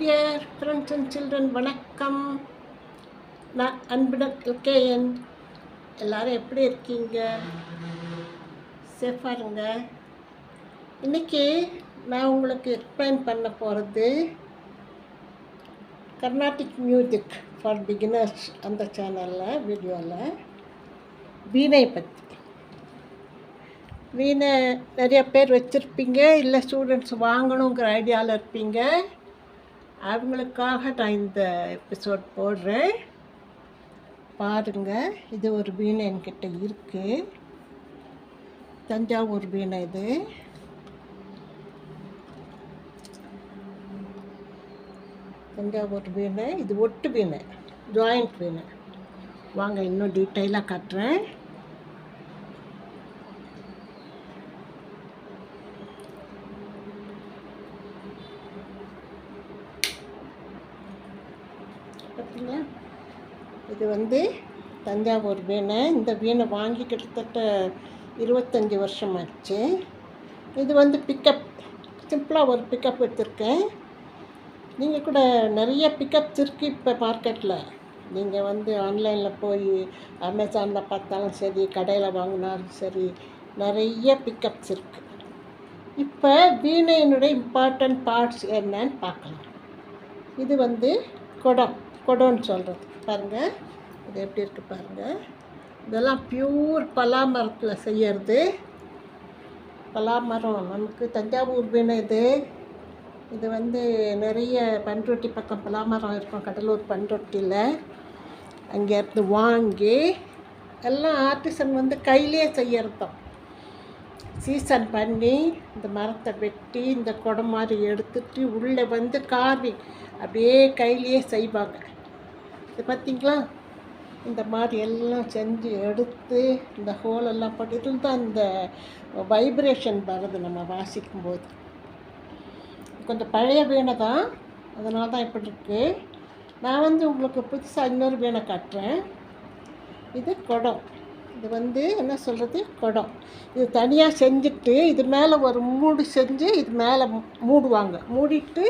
Dear friends and children வணக்கம். நான் அன்புடன் கேஎன் எல்லோரும் எப்படி இருக்கீங்க? சேஃபாக இருங்க. இன்றைக்கி நான் உங்களுக்கு எக்ஸ்பிளைன் பண்ண போகிறது கர்நாடிக் மியூசிக் ஃபார் பிகினர்ஸ் அந்த சேனலில் வீடியோவில் வீணை பற்றி வீணை நிறைய பேர் வச்சுருப்பீங்க இல்லை ஸ்டூடெண்ட்ஸ் வாங்கணுங்கிற ஐடியாவில் இருப்பீங்க. அவங்களுக்காக நான் இந்த எபிசோட் போடுறேன். பாருங்கள் இது ஒரு வீணை என்கிட்ட இருக்குது தஞ்சாவூர் வீணை இது. தஞ்சாவூர் வீணை இது ஒட்டு வீணை ஜாயிண்ட் வீணை. வாங்க இன்னும் டீட்டெயிலாக கட்டுறேன் பார்த்தீங்களா இது வந்து தஞ்சாவூர் வீணை. இந்த வீணை வாங்கி கிட்டத்தட்ட இருபத்தஞ்சி வருஷம் ஆச்சு. இது வந்து பிக்கப் சிம்பிளாக ஒரு பிக்கப் வச்சுருக்கேன். நீங்கள் கூட நிறைய பிக்கப்ஸ் இருக்குது இப்போ மார்க்கெட்டில் நீங்கள் வந்து ஆன்லைனில் போய் அமேசானில் பார்த்தாலும் சரி கடையில் வாங்கினாலும் சரி நிறைய பிக்கப்ஸ் இருக்குது இப்போ வீணையினுடைய இம்பார்ட்டன்ட் பார்ட்ஸ் என்னன்னு பார்க்கலாம். இது வந்து குடம் குடம்னு சொல்கிறது பாருங்கள் இது எப்படி இருக்குது பாருங்கள் இதெல்லாம் பியூர் பலாமரத்தில் செய்யறது. பலாமரம். நமக்கு தஞ்சாவூர் வீணு இது. இது வந்து நிறைய பண்ருட்டி பக்கம் பலாமரம் இருக்கும். கடலூர் பண்ருட்டியில். அங்கேருந்து வாங்கி எல்லாம் ஆர்டிசன் வந்து கையிலே செய்யறதும். சீசன் பண்ணி இந்த மரத்தை வெட்டி இந்த குடம் மாதிரி எடுத்துட்டு உள்ளே வந்து காவி அப்படியே கையிலேயே செய்வாங்க. இது பார்த்திங்களா? இந்த மாதிரி எல்லாம் செஞ்சு எடுத்து இந்த ஹோலெல்லாம் போட்டு இதில் தான் இந்த வைப்ரேஷன் வருது நம்ம வாசிக்கும்போது. கொஞ்சம் பழைய வீணை தான். அதனால தான் இப்படி இருக்குது நான் வந்து உங்களுக்கு புதுசாக இன்னொரு வீணை காட்டுறேன். இது குடம். இது வந்து என்ன சொல்கிறது குடம். இது தனியாக செஞ்சுட்டு இது மேலே ஒரு மூடு செஞ்சு இது மேலே மூடுவாங்க. மூடிட்டு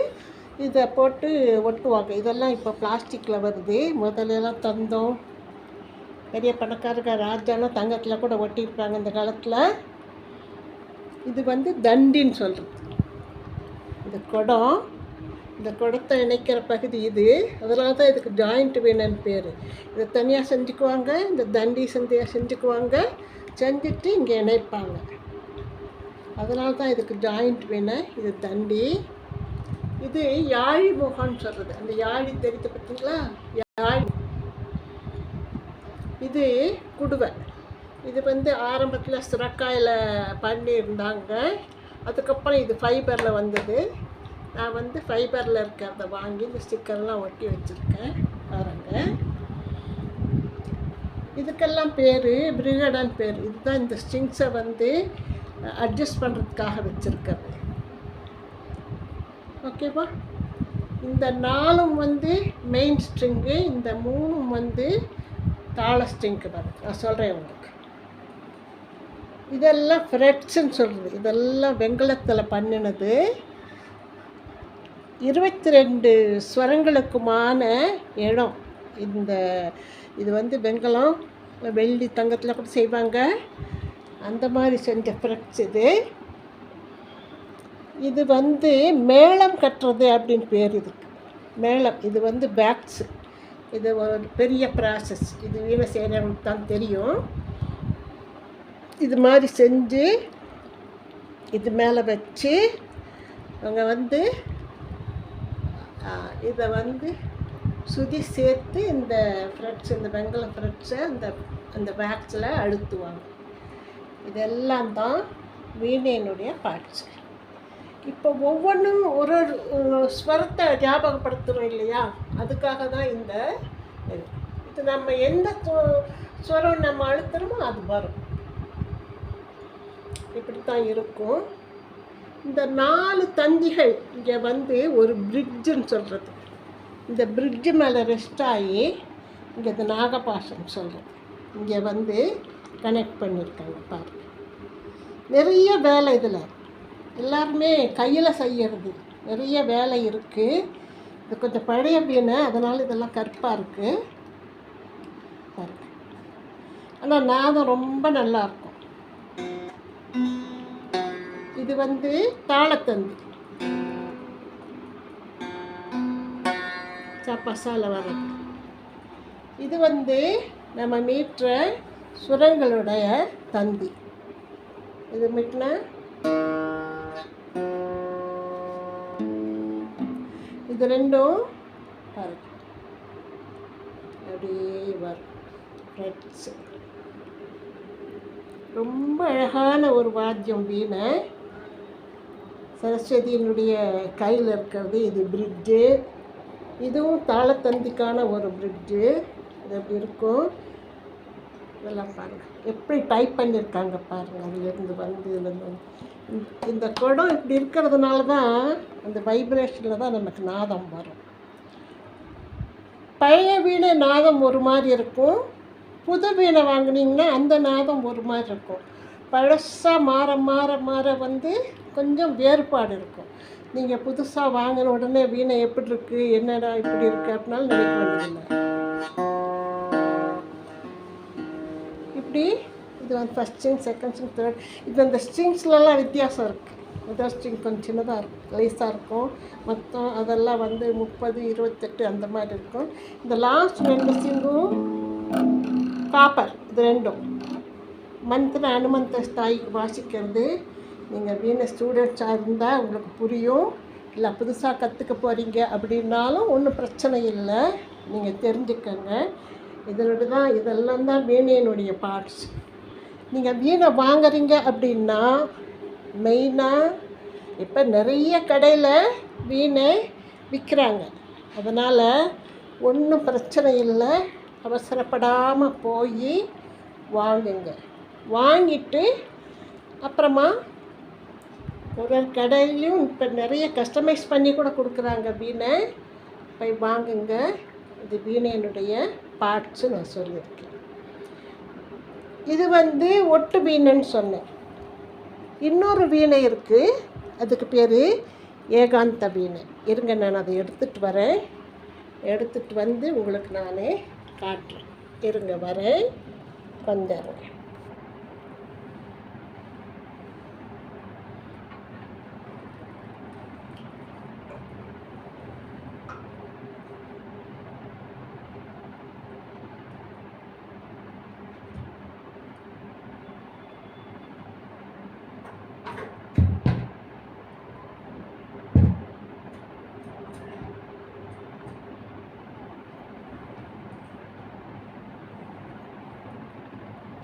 இதை போட்டு ஒட்டுவாங்க. இதெல்லாம் இப்போ பிளாஸ்டிக்கில் வருது. முதலெல்லாம் தந்தம் பெரிய பணக்காரங்க ராஜாலாம் தங்கத்தில் கூட ஒட்டியிருப்பாங்க இந்த காலத்தில். இது வந்து தண்டின்னு சொல்கிறது இந்த குடம் இந்த குடத்தை இணைக்கிற பகுதி இது. அதனால தான் இதுக்கு ஜாயிண்ட் வேணும்னு பேர். இதை தனியாக செஞ்சுக்குவாங்க இந்த தண்டி சந்தையாக செஞ்சுக்குவாங்க. செஞ்சுட்டு இங்கே இணைப்பாங்க. அதனால தான் இதுக்கு ஜாயிண்ட் வேணும். இது தண்டி. இது யாழி முகம்னு சொல்கிறது அந்த யாழி தெரியுது பார்த்தீங்களா? யாழி. இது குடுவை. இது வந்து ஆரம்பத்தில் சுரக்காயில் பண்ணியிருந்தாங்க. அதுக்கப்புறம் இது ஃபைபரில் வந்தது. நான் வந்து ஃபைபரில் இருக்கிறத வாங்கி இந்த ஸ்டிக்கர்லாம் ஒட்டி வச்சுருக்கேன். பாருங்க. இதுக்கெல்லாம் பேர் பிரிகடன் பேர். இதுதான் இந்த ஸ்ட்ரிங்ஸை வந்து அட்ஜஸ்ட் பண்ணுறதுக்காக வச்சுருக்கிறது. ஓகேவா இந்த நாலும் வந்து மெயின் ஸ்ட்ரிங்கு இந்த மூணும் வந்து தாள ஸ்ட்ரிங்க்கு வருது நான் சொல்கிறேன் உங்களுக்கு. இதெல்லாம் ஃப்ரெட்ஸுன்னு சொல்கிறது இதெல்லாம் வெங்கலத்தில் பண்ணினது இருபத்தி ரெண்டு ஸ்வரங்களுக்குமான இடம். இந்த இது வந்து வெங்கலம் வெள்ளி தங்கத்தில் கூட செய்வாங்க. அந்த மாதிரி செஞ்ச ஃப்ரெட்ஸ் இது. இது வந்து மேளம் கட்டுறது அப்படின்னு பேர் இதுக்கு. மேளம். இது வந்து பேக்ஸு. இது ஒரு பெரிய ப்ராசஸ் இது வீணை செய்கிறவங்களுக்கு தான் தெரியும். இது மாதிரி செஞ்சு இது மேலே வச்சு அவங்க வந்து இதை வந்து சுதி சேர்த்து இந்த ஃப்ரெட்ஸ் இந்த வெங்கல ஃப்ரெட்ஸை அந்த அந்த பேக்ஸில் அழுத்துவாங்க. இதெல்லாம் தான் வீணையினுடைய பார்ட்ஸ் இப்போ ஒவ்வொன்றும் ஒரு ஒரு ஸ்வரத்தை ஞாபகப்படுத்துகிறோம் இல்லையா? அதுக்காக தான் இந்த இது. இது நம்ம எந்த ஸ்வரம் நம்ம அழுத்துறோமோ அது வரும். இப்படி தான் இருக்கும். இந்த நாலு தந்திகள் இங்கே வந்து ஒரு பிரிட்ஜுன்னு சொல்கிறது இந்த பிரிட்ஜு மேலே ரெஸ்ட் ஆகி இங்கே இந்த நாகபாஷம் சொல்கிறது இங்கே வந்து கனெக்ட் பண்ணியிருக்காங்க பாருங்க. நிறைய வேலை இதில் எல்லாருமே கையில் செய்கிறது நிறைய வேலை இருக்குது இது கொஞ்சம் பழைய வீணை அதனால் இதெல்லாம் கருப்பாக இருக்குது ஆனால் நாதம் ரொம்ப நல்லா இருக்கும். இது வந்து தாளத்தந்தி. பசால வர்றது இது வந்து நம்ம மீட்டுற சுரங்களுடைய தந்தி. இது மீட்டினா இது ரெண்டும் பாருங்க. அப்படியே வரும் ஃப்ரெட்ஸு ரொம்ப அழகான ஒரு வாத்தியம் வீணை. சரஸ்வதியினுடைய கையில் இருக்கிறது இது பிரிட்ஜு இதுவும் தாளத்தந்திக்கான ஒரு பிரிட்ஜு இது அப்படி இருக்கும்? இதெல்லாம் பாருங்கள் எப்படி டைப் பண்ணியிருக்காங்க பாருங்கள் அதுலேருந்து வந்து இதுலேருந்து வந்து. இந்த- இந்த குடம் இப்படி இருக்கிறதுனால தான் அந்த வைப்ரேஷனில் தான் நமக்கு நாதம் வரும். பழைய வீணை நாதம் ஒரு மாதிரி இருக்கும். புது வீணை வாங்கினீங்கன்னா அந்த நாதம் ஒரு மாதிரி இருக்கும். பழசாக மாற மாற மாற வந்து கொஞ்சம் வேறுபாடு இருக்கும். நீங்கள் புதுசாக வாங்கின உடனே வீணை எப்படி இருக்குது என்னடா இப்படி இருக்குது அப்படின்னாலும் நினைக்க வேண்டியதில்லை. இப்படி இது வந்து first string second string third இது அந்த ஸ்ட்ரிங்ஸ்லலாம் வித்தியாசம் இருக்குது முதல் ஸ்ட்ரிங் கொஞ்சம் சின்னதாக இருக்கும் லேஸாக இருக்கும். மொத்தம் அதெல்லாம் வந்து முப்பது இருபத்தெட்டு அந்த மாதிரி இருக்கும். இந்த லாஸ்ட் ரெண்டு ஸ்ட்ரிங்கும் காப்பர் இது ரெண்டும். மந்திர அனுமந்த ஸ்தாய்க்கு வாசிக்கிறது. நீங்கள் வீணை ஸ்டூடெண்ட்ஸாக இருந்தால் உங்களுக்கு புரியும். இல்லை புதுசாக கற்றுக்க போகிறீங்க அப்படின்னாலும் ஒன்றும் பிரச்சனை இல்லை. நீங்கள் தெரிஞ்சுக்கங்க. இதனோட தான் இதெல்லாம் தான் வீணையினுடைய பார்ட்ஸ் நீங்கள் வீணை வாங்குறீங்க அப்படின்னா மெயினாக இப்போ நிறைய கடையில் வீணை விற்கிறாங்க அதனால் ஒன்றும் பிரச்சனை இல்லை. அவசரப்படாமல் போய் வாங்குங்க. வாங்கிட்டு அப்புறமா ஒரு ஒரு கடையிலையும் இப்போ நிறைய கஸ்டமைஸ் பண்ணி கூட கொடுக்குறாங்க வீணை. போய் வாங்குங்க. இது வீணையினுடைய பார்ட்ஸு நான் சொல்லியிருக்கேன். இது வந்து ஒட்டு வீணைன்னு சொன்னேன். இன்னொரு வீணை இருக்குது அதுக்கு பேர் ஏகாந்த வீணை. இருங்க நான் அதை எடுத்துகிட்டு வரேன். எடுத்துகிட்டு வந்து உங்களுக்கு நானே காட்டுறேன். இருங்க வரேன். வந்துடுறேன்.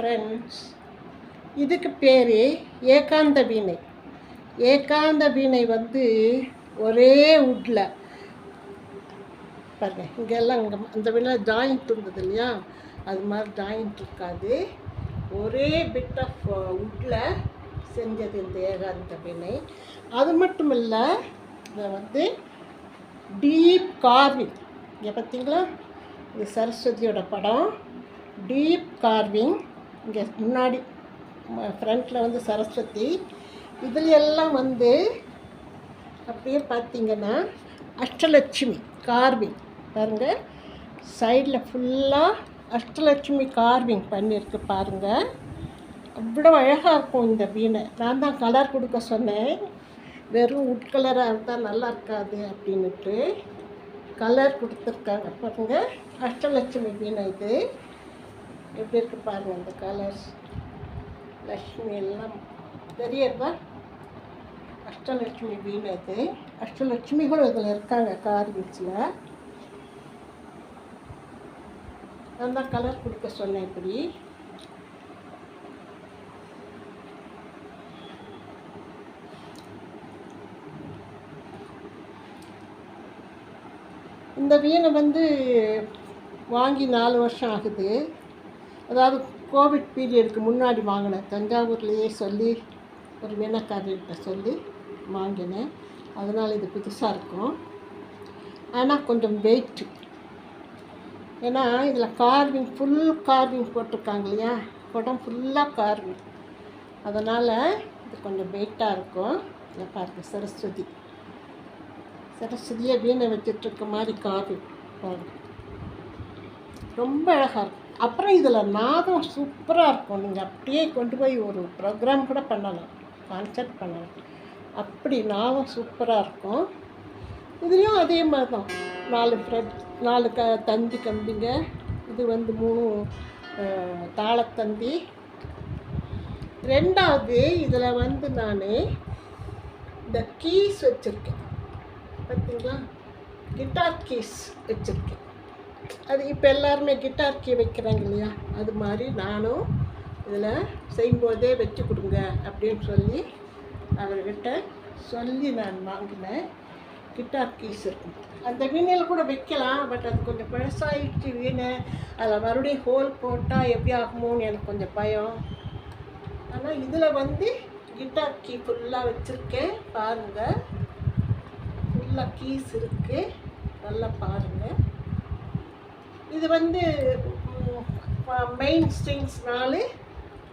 ஃப்ரெண்ட்ஸ் இதுக்கு பேர் ஏகாந்த வீணை. ஏகாந்த வீணை வந்து ஒரே உட்டில் பாருங்க இங்கெல்லாம் இங்கே அந்த வீணை ஜாயிண்ட் இருந்தது இல்லையா? அது மாதிரி ஜாயிண்ட் இருக்காது. ஒரே பிட் ஆஃப் உட்டில் செஞ்சது இந்த ஏகாந்த வீணை. அது மட்டும் இல்லை இதை வந்து டீப் கார்விங் இங்கே பார்த்தீங்களா இது சரஸ்வதியோட படம். டீப் கார்விங் இங்கே முன்னாடி ஃப்ரண்ட்டில் வந்து சரஸ்வதி. இதில் எல்லாம் வந்து அப்படியே பார்த்தீங்கன்னா அஷ்டலட்சுமி கார்விங் பாருங்கள் சைடில் ஃபுல்லாக அஷ்டலட்சுமி கார்விங் பண்ணியிருக்கு பாருங்கள் அவ்வளோ அழகாக இருக்கும் இந்த வீணை. நான் தான் கலர் கொடுக்க சொன்னேன். வெறும் உட் கலராக இருந்தால் நல்லா இருக்காது அப்படின்ட்டு கலர் கொடுத்துருக்காங்க பாருங்கள் அஷ்டலட்சுமி வீணை இது. எப்படி இருக்கு பாருங்க இந்த கலர்ஸ் லக்ஷ்மி எல்லாம் தெரியறதா அஷ்டலட்சுமி வீணு அது. அஷ்டலட்சுமி அஷ்டலட்சுமிகளும் இதில் இருக்காங்க கார்விங்ஸில் நான் தான் கலர் கொடுக்க சொன்னேன் இப்படி. இந்த வீணை வந்து வாங்கி நாலு வருஷம் ஆகுது. அதாவது கோவிட் பீரியடுக்கு முன்னாடி வாங்கினேன் தஞ்சாவூர்லேயே சொல்லி ஒரு வீணைக்காரர்கிட்ட சொல்லி வாங்கினேன். அதனால் இது புதுசாக இருக்கும். ஆனால் கொஞ்சம் வெயிட்டு ஏன்னா இதில் கார்விங் ஃபுல் கார்விங் போட்டிருக்காங்க இல்லையா? குடம் ஃபுல்லாக கார்விங் அதனால் இது கொஞ்சம் வெயிட்டாக இருக்கும். இதை பாருங்கள் சரஸ்வதி. சரஸ்வதியை வீணை வச்சிட்ருக்க மாதிரி கார்விங் பாருங்கள் ரொம்ப அழகாக இருக்கும். அப்புறம் இதில் நாதம் சூப்பராக இருக்கும். நீங்கள் அப்படியே கொண்டு போய் ஒரு ப்ரோக்ராம் கூட பண்ணலாம். கான்சர்ட் பண்ணலாம். அப்படி நாதம் சூப்பராக இருக்கும். இதுலேயும் அதே மாதிரி தான் நாலு ஃப்ரெட் நாலு க தந்தி கம்பிங்க. இது வந்து மூணு தாளத்தந்தி. ரெண்டாவது இதில் வந்து நான் இந்த கீஸ் வச்சுருக்கேன். பார்த்தீங்களா கிட்டார் கீஸ் வச்சுருக்கேன். அது இப்போ எல்லாருமே கிட்டார் கீ வைக்கிறாங்க இல்லையா? அது மாதிரி நானும் இதில் செய்யும்போதே வச்சு கொடுங்க அப்படின்னு சொல்லி அவர்கிட்ட சொல்லி நான் வாங்கினேன். கிட்டார் கீஸ் இருக்கும். அந்த வீணையில் கூட வைக்கலாம் பட் அது கொஞ்சம் பழசாயிடுச்சு வீணை அதில் மறுபடியும் ஹோல் போட்டால் எப்படி ஆகுமோன்னு எனக்கு கொஞ்சம் பயம். ஆனால் இதில் வந்து கிட்டார் கீ ஃபுல்லாக வச்சுருக்கேன். பாருங்கள் ஃபுல்லாக கீஸ் இருக்குது நல்லா பாருங்கள் இது வந்து மெயின் ஸ்ட்ரிங்ஸ் நாலு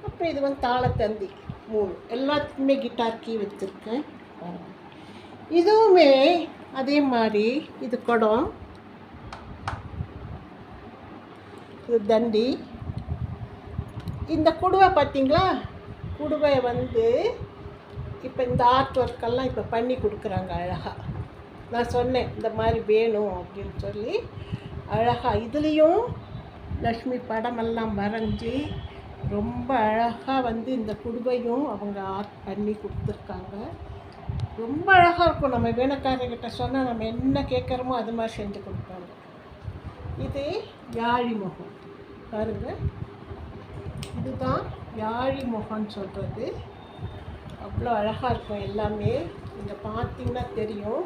அப்புறம் இது வந்து தாளத்தந்தி மூணு. எல்லாத்துக்குமே கிட்டார் கீ வச்சுருக்கேன். இதுவுமே அதே மாதிரி இது குடம் இது தண்டி. இந்த குடுவை பார்த்தீங்களா? குடுவை வந்து இப்போ இந்த ஆர்ட் ஒர்க்கெல்லாம் இப்போ பண்ணி கொடுக்குறாங்க அழகாக நான் சொன்னேன் இந்த மாதிரி வேணும் அப்படின்னு சொல்லி. அழகாக இதுலேயும் லக்ஷ்மி படமெல்லாம் வரைஞ்சி ரொம்ப அழகாக வந்து இந்த குடுவையும் அவங்க ஆர்ட் பண்ணி கொடுத்துருக்காங்க. ரொம்ப அழகாக இருக்கும். நம்ம வேலைக்காரர்கிட்ட சொன்னால் நம்ம என்ன கேட்குறோமோ அது மாதிரி செஞ்சு கொடுப்பாங்க. இது யாழி முகம். பாருங்கள் இதுதான் யாழி முகம்னு சொல்கிறது அவ்வளோ அழகாக இருக்கும் எல்லாமே. இங்கே பார்த்தீங்கன்னா தெரியும்.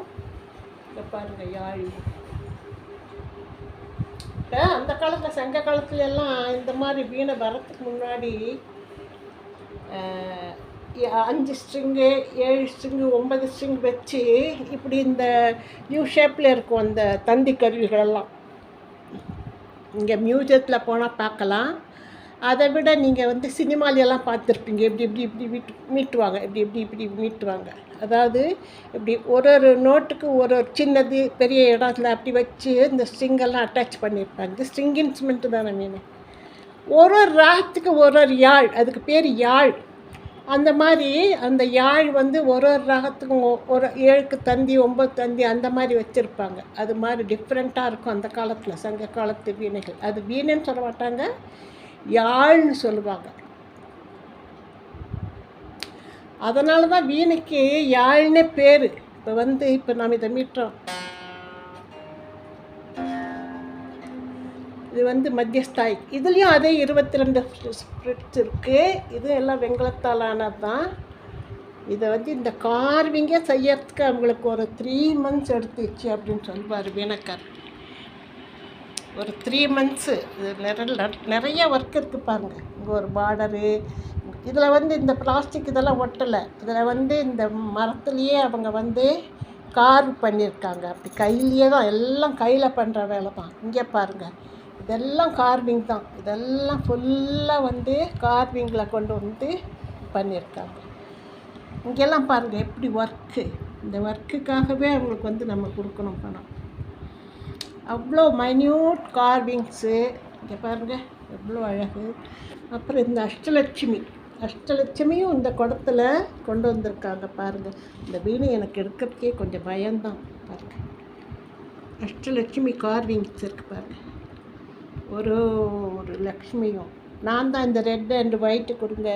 இங்கே பாருங்கள் யாழி முகம். இப்போ அந்த காலத்தில் சங்க காலத்துல எல்லாம் இந்த மாதிரி வீணை வரத்துக்கு முன்னாடி அஞ்சு ஸ்ட்ரிங்கு ஏழு ஸ்ட்ரிங்கு ஒன்பது ஸ்ட்ரிங் வச்சு இப்படி இந்த நியூ ஷேப்பில் இருக்கும் அந்த தந்தி கருவிகளெல்லாம் இங்கே மியூசியத்தில் போனால் பார்க்கலாம். அதை விட நீங்கள் வந்து சினிமாலையெல்லாம் பார்த்துருப்பீங்க. இப்படி இப்படி இப்படி மீட்டு மீட்டுவாங்க. இப்படி இப்படி இப்படி மீட்டுவாங்க. அதாவது இப்படி ஒரு ஒரு நோட்டுக்கு ஒரு ஒரு சின்னது பெரிய இடத்துல அப்படி வச்சு இந்த ஸ்ட்ரிங்கெல்லாம் அட்டாச் பண்ணியிருப்பாங்க. இது ஸ்ட்ரிங் இன்ஸ்ட்ருமெண்ட்டு தானே மீன். ஒரு ஒரு ராகத்துக்கு ஒரு ஒரு யாழ் அதுக்கு பேர் யாழ். அந்த மாதிரி அந்த யாழ் வந்து ஒரு ஒரு ராகத்துக்கும் ஒரு ஏழுக்கு தந்தி ஒம்பது தந்தி அந்த மாதிரி வச்சுருப்பாங்க. அது மாதிரி டிஃப்ரெண்ட்டாக இருக்கும் அந்த காலத்தில் சங்க காலத்து வீணைகள். அது வீணைன்னு சொல்ல மாட்டாங்க யாழ்னு சொல்லுவாங்க. அதனால தான் வீணைக்கு யாழ்னே பேர். இப்போ வந்து இப்போ நாம் இதை மீட்டோம் இது வந்து மத்தியஸ்தாய். இதுலேயும் அதே இருபத்தி ரெண்டு ஸ்பிரிட்ஸ் இருக்குது இது எல்லாம் வெங்கலத்தாலானது தான் இதை வந்து இந்த கார்விங்கே செய்யறதுக்கு அவங்களுக்கு ஒரு த்ரீ மந்த்ஸ் எடுத்துச்சு அப்படின்னு சொல்லுவார் வீணக்கார். ஒரு த்ரீ மந்த்ஸு இது நிறைய நிறைய ஒர்க் இருக்குது பாருங்கள் இங்கே ஒரு பார்டரு இதில் வந்து இந்த பிளாஸ்டிக் இதெல்லாம் ஒட்டலை. இதில் வந்து இந்த மரத்துலேயே அவங்க வந்து கார்வ் பண்ணியிருக்காங்க. அப்படி கையிலேயே தான் எல்லாம் கையில் பண்ணுற வேலை தான். இங்கே பாருங்கள் இதெல்லாம் கார்விங் தான். இதெல்லாம் ஃபுல்லாக வந்து கார்விங்கில் கொண்டு வந்து பண்ணியிருக்காங்க. இங்கெல்லாம் பாருங்கள் எப்படி ஒர்க்கு இந்த ஒர்க்குக்காகவே அவங்களுக்கு வந்து நம்ம கொடுக்கணும் பணம். அவ்வளோ மைன்யூட் கார்விங்ஸு இங்கே பாருங்கள் எவ்வளோ அழகு. அப்புறம் இந்த அஷ்டலட்சுமி. அஷ்டலட்சுமியும் இந்த குடத்தில் கொண்டு வந்திருக்காங்க பாருங்கள் இந்த வீணு எனக்கு எடுக்கிறதுக்கே கொஞ்சம் பயம்தான். பாருங்க. அஷ்டலட்சுமி கார்விங்ஸ் இருக்கு பாருங்க. ஒரு ஒரு லக்ஷ்மியும் நான் தான் இந்த ரெட் அண்டு ஒயிட்டு கொடுங்க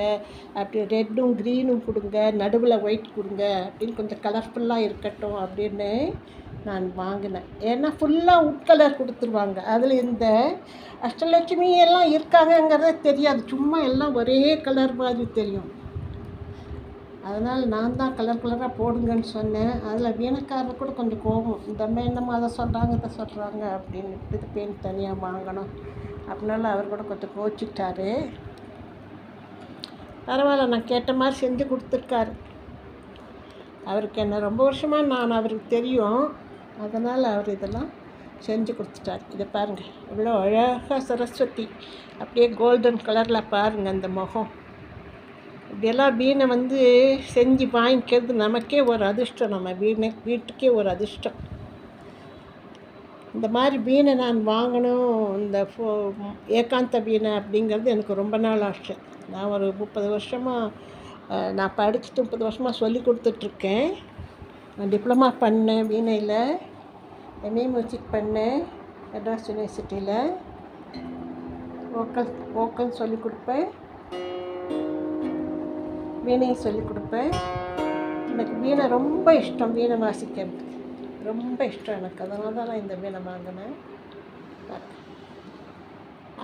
அப்படி ரெட்டும் க்ரீனும் கொடுங்க நடுவில் ஒயிட் கொடுங்க அப்படின்னு கொஞ்சம் கலர்ஃபுல்லாக இருக்கட்டும் அப்படின்னு நான் வாங்கினேன். ஏன்னா ஃபுல்லாக உட் கலர் கொடுத்துருவாங்க. அதில் இந்த அஷ்டலட்சுமி எல்லாம் இருக்காங்கங்கிறதே தெரியாது. சும்மா எல்லாம் ஒரே கலர் மாதிரி தெரியும். அதனால் நான் தான் கலர் கலராக போடுங்கன்னு சொன்னேன். அதில் வீணக்காரர் கூட கொஞ்சம் கோபம். இந்த என்னமோ என்னம்மா அதை சொல்கிறாங்க இதை சொல்கிறாங்க அப்படின்னு இது பெயிண்ட் தனியாக வாங்கணும். அப்படினால அவர் கூட கொஞ்சம் கோச்சிட்டாரு பரவாயில்ல நான் கேட்ட மாதிரி செஞ்சு கொடுத்துருக்காரு. அவருக்கு என்ன ரொம்ப வருஷமாக நான் அவருக்கு தெரியும். அதனால் அவர் இதெல்லாம் செஞ்சு கொடுத்துட்டார். இதை பாருங்கள் இவ்வளோ அழகாக சரஸ்வதி. அப்படியே கோல்டன் கலரில் பாருங்கள் அந்த முகம். இப்படியெல்லாம் வீணை வந்து செஞ்சு வாங்கிக்கிறது நமக்கே ஒரு அதிர்ஷ்டம். நம்ம வீணை வீட்டுக்கே ஒரு அதிர்ஷ்டம். இந்த மாதிரி வீணை நான் வாங்கணும் இந்த ஃபோ ஏகாந்த வீணை அப்படிங்கிறது எனக்கு ரொம்ப நாள் ஆசை. நான் ஒரு முப்பது வருஷமாக நான் படிச்சுட்டு முப்பது வருஷமாக சொல்லி கொடுத்துட்ருக்கேன். நான் டிப்ளமா பண்ணேன் வீணையில். எம்ஏ மியூசிக் பண்ணேன். மெட்ராஸ் யூனிவர்சிட்டியில் வோக்கல் வோக்கல் சொல்லிக் கொடுப்பேன். வீணையும் சொல்லிக் கொடுப்பேன். எனக்கு வீணை ரொம்ப இஷ்டம் வீணை வாசிக்கிறது ரொம்ப இஷ்டம் எனக்கு. அதனால தான் நான் இந்த வீணை வாங்கினேன்.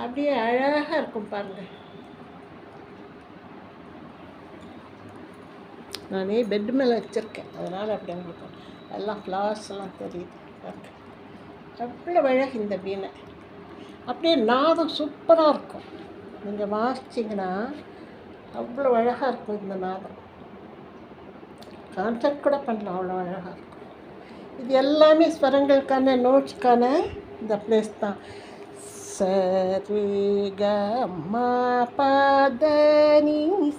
அப்படியே அழகாக இருக்கும் பாருங்கள் நானே பெட் மேலே வச்சுருக்கேன். அதனால் அப்படி உங்களுக்கு எல்லாம் ஃப்ளவர்ஸ் எல்லாம் தெரியுது. அவ்வளோ அழகு இந்த வீணை அப்படியே நாதம் சூப்பராக இருக்கும். நீங்கள் வாசிச்சிங்கன்னா அவ்வளோ அழகாக இருக்கும் இந்த நாதம். கான்சர்ட் கூட பண்ணலாம் அவ்வளோ அழகாக இருக்கும். இது எல்லாமே ஸ்வரங்களுக்கான நோட்ஸ்க்கான இந்த பிளேஸ் தான். சரி க மா பத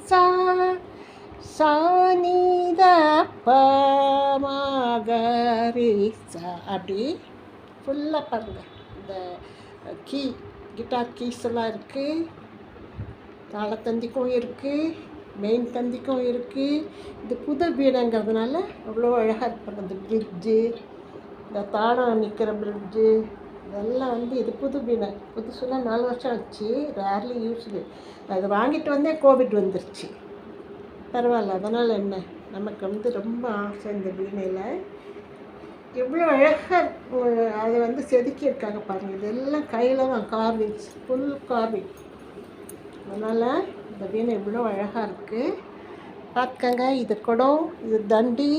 சா சா சா அப்படி ஃபுல்லாக பாருங்கள் இந்த கீ கிட்டார் கீஸ் எல்லாம் இருக்குது தாளத்தந்திக்கும் இருக்குது மெயின் தந்திக்கும் இருக்குது இது புது வீடுங்கிறதுனால அவ்வளோ அழகாக இருப்பாங்க இந்த பிரிட்ஜு இந்த தாளம் நிற்கிற பிரிட்ஜு இதெல்லாம் வந்து இது புது வீணை புதுசுலாம் நாலு வருஷம் ஆச்சு. ரேர்லி யூஸ்டு அது வாங்கிட்டு வந்தே கோவிட் வந்துருச்சு. பரவாயில்ல அதனால் என்ன? நமக்கு வந்து ரொம்ப ஆசை இந்த வீணையில். எவ்வளோ அழகாக அதை வந்து செதுக்கியிருக்காங்க பாருங்கள் இதெல்லாம் கையில் தான் கார்விங்ஸ் ஃபுல் கார்விங் அதனால் இந்த வீணை இவ்வளோ அழகாக இருக்குது பார்க்கங்க இது குடம் இது தண்டி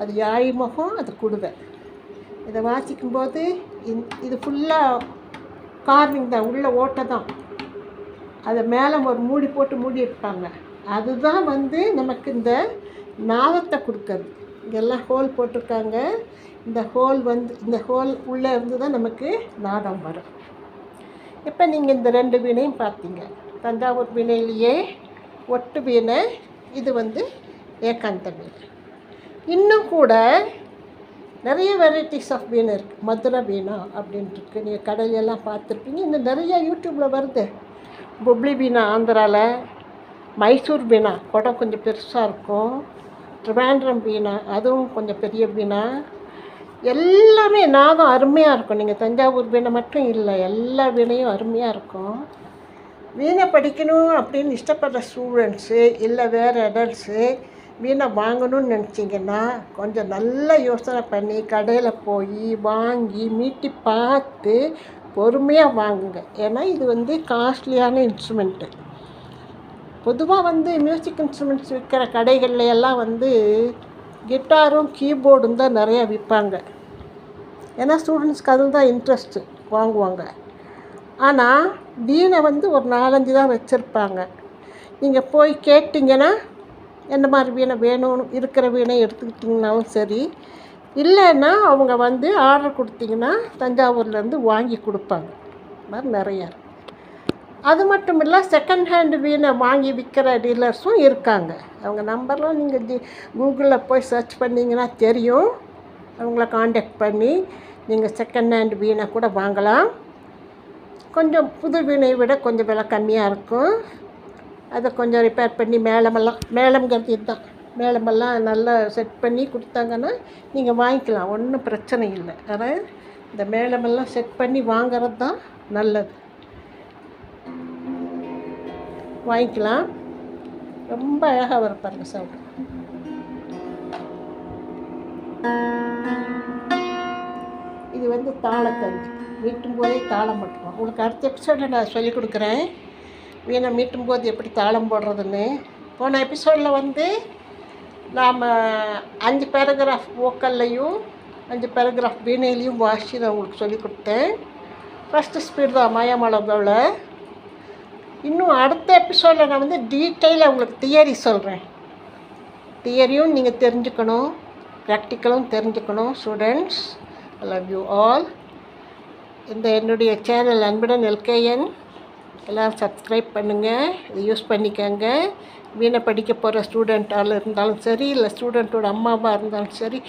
அது யாழி முகம் அது குடுவை. இதை வாசிக்கும்போது இந் இது ஃபுல்லாக கார்விங் தான் உள்ள ஓட்டை தான். அதை மேலே ஒரு மூடி போட்டு மூடி இருப்பாங்க அதுதான் வந்து நமக்கு இந்த நாதத்தை கொடுக்கறது. இங்கெல்லாம் ஹோல் போட்டிருக்காங்க. இந்த ஹோல் வந்து இந்த ஹோல் உள்ளே இருந்து தான் நமக்கு நாதம் வரும். இப்போ நீங்கள் இந்த ரெண்டு வீணையும் பார்த்தீங்க. தஞ்சாவூர் வீணையிலேயே ஒட்டு வீணை இது வந்து ஏகாந்த வீணை. இன்னும் கூட நிறைய வெரைட்டிஸ் ஆஃப் வீணை இருக்குது மதுரை வீணா அப்படின்ட்டுருக்கு நீங்கள் கடையிலெல்லாம் பார்த்துருப்பீங்க. இன்னும் நிறைய யூடியூப்பில் வருது. புப்ளி வீணா ஆந்திராவில் மைசூர் வீணா குடம் கொஞ்சம் பெருசாக இருக்கும். ட்ரிவாண்ட்ரம் வீணா அதுவும் கொஞ்சம் பெரிய வீணா. எல்லாமே நாதம் அருமையாக இருக்கும். நீங்கள் தஞ்சாவூர் வீணை மட்டும் இல்லை எல்லா வீணையும் அருமையாக இருக்கும். வீணை படிக்கணும் அப்படின்னு இஷ்டப்படுற ஸ்டூடெண்ட்ஸு இல்லை வேறு அடல்ட்ஸு வீணை வாங்கணும்னு நினச்சிங்கன்னா கொஞ்சம் நல்லா யோசனை பண்ணி கடையில் போய் வாங்கி மீட்டி பார்த்து பொறுமையாக வாங்குங்க. ஏன்னா இது வந்து காஸ்ட்லியான இன்ஸ்ட்ருமெண்ட்டு பொதுவாக வந்து மியூசிக் இன்ஸ்ட்ருமெண்ட்ஸ் விற்கிற கடைகள்ல எல்லாம் வந்து கிட்டாரும் கீபோர்டும் தான் நிறையா விற்பாங்க. ஏன்னா ஸ்டூடெண்ட்ஸ்க்கு அதில் தான் இன்ட்ரெஸ்ட்டு வாங்குவாங்க. ஆனால் வீணை வந்து ஒரு நாலஞ்சு தான் வச்சுருப்பாங்க. நீங்கள் போய் கேட்டிங்கன்னா எந்த மாதிரி வீணை வேணும்னு இருக்கிற வீணை எடுத்துக்கிட்டிங்கனாலும் சரி இல்லைன்னா அவங்க வந்து ஆர்டர் கொடுத்தீங்கன்னா தஞ்சாவூர்லேருந்து வாங்கி கொடுப்பாங்க. மாதிரி நிறையா இருக்குது அது மட்டும் இல்லை செகண்ட் ஹேண்டு வீணை வாங்கி விற்கிற டீலர்ஸும் இருக்காங்க. அவங்க நம்பர்லாம் நீங்கள் ஜி கூகுளில் போய் சர்ச் பண்ணிங்கன்னா தெரியும். அவங்கள காண்டாக்ட் பண்ணி நீங்கள் செகண்ட் ஹேண்ட் வீணை கூட வாங்கலாம். கொஞ்சம் புது வீணை விட கொஞ்சம் விலை கம்மியாக இருக்கும். அதை கொஞ்சம் ரிப்பேர் பண்ணி மேளமெல்லாம் மேளம்ங்கிறது இதுதான். மேளமெல்லாம் நல்லா செட் பண்ணி கொடுத்தாங்கன்னா நீங்கள் வாங்கிக்கலாம். ஒன்றும் பிரச்சனை இல்லை. ஆனால் இந்த மேளமெல்லாம் செட் பண்ணி வாங்குறது தான் நல்லது. வாங்கிக்கலாம். ரொம்ப அழகாக வரும் பாருங்க சவுண்ட் இது வந்து தாளத்தஞ்சு மீட்டும் போதே தாளம் மட்டும் உங்களுக்கு அடுத்த எபிசோடில் நான் சொல்லிக் கொடுக்குறேன். வீணை மீட்டும் போது எப்படி தாளம் போடுறதுன்னு. போன எபிசோடில் வந்து நாம் அஞ்சு பேராகிராஃப் ஓக்கல்லையும் அஞ்சு பேராகிராஃப் வீணையிலையும் வாசி நான் உங்களுக்கு சொல்லிக் கொடுத்தேன். ஃபஸ்ட்டு ஸ்பீடு தான் மாயாமலவில் இன்னும் அடுத்த எபிசோடில் நான் வந்து டீட்டெயிலாக உங்களுக்கு தியரி சொல்கிறேன் தியரியும் நீங்கள் தெரிஞ்சுக்கணும். ப்ராக்டிக்கலும் தெரிஞ்சுக்கணும் students I love you all இந்த என்னுடைய சேனல் அன்புடன் எல்கேஎன் எல்லோரும் சப்ஸ்கிரைப் பண்ணுங்கள் இதை யூஸ் பண்ணிக்கோங்க. வீணை படிக்க போகிற ஸ்டூடெண்ட்டால் இருந்தாலும் சரி இல்லை ஸ்டூடெண்ட்டோட அம்மாவாக இருந்தாலும் சரி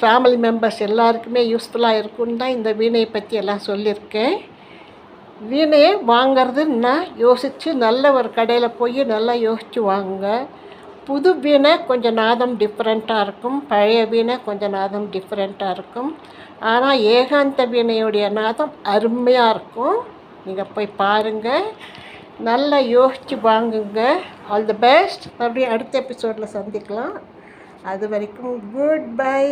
ஃபேமிலி மெம்பர்ஸ் எல்லாருக்குமே யூஸ்ஃபுல்லாக இருக்குன்னு தான் இந்த வீணையை பற்றி எல்லாம் சொல்லியிருக்கேன். வீணையை வாங்கிறதுன்னா யோசித்து நல்ல ஒரு கடையில் போய் நல்லா யோசித்து வாங்குங்க. புது வீணை கொஞ்சம் நாதம் டிஃப்ரெண்ட்டாக இருக்கும். பழைய வீணை கொஞ்சம் நாதம் டிஃப்ரெண்ட்டாக இருக்கும். ஆனால் ஏகாந்த வீணையுடைய நாதம் அருமையாக இருக்கும். நீங்கள் போய் பாருங்கள் நல்லா யோசித்து வாங்குங்க. ஆல் தி பெஸ்ட் மறுபடியும் அடுத்த எபிசோடில் சந்திக்கலாம். அது வரைக்கும் குட் பை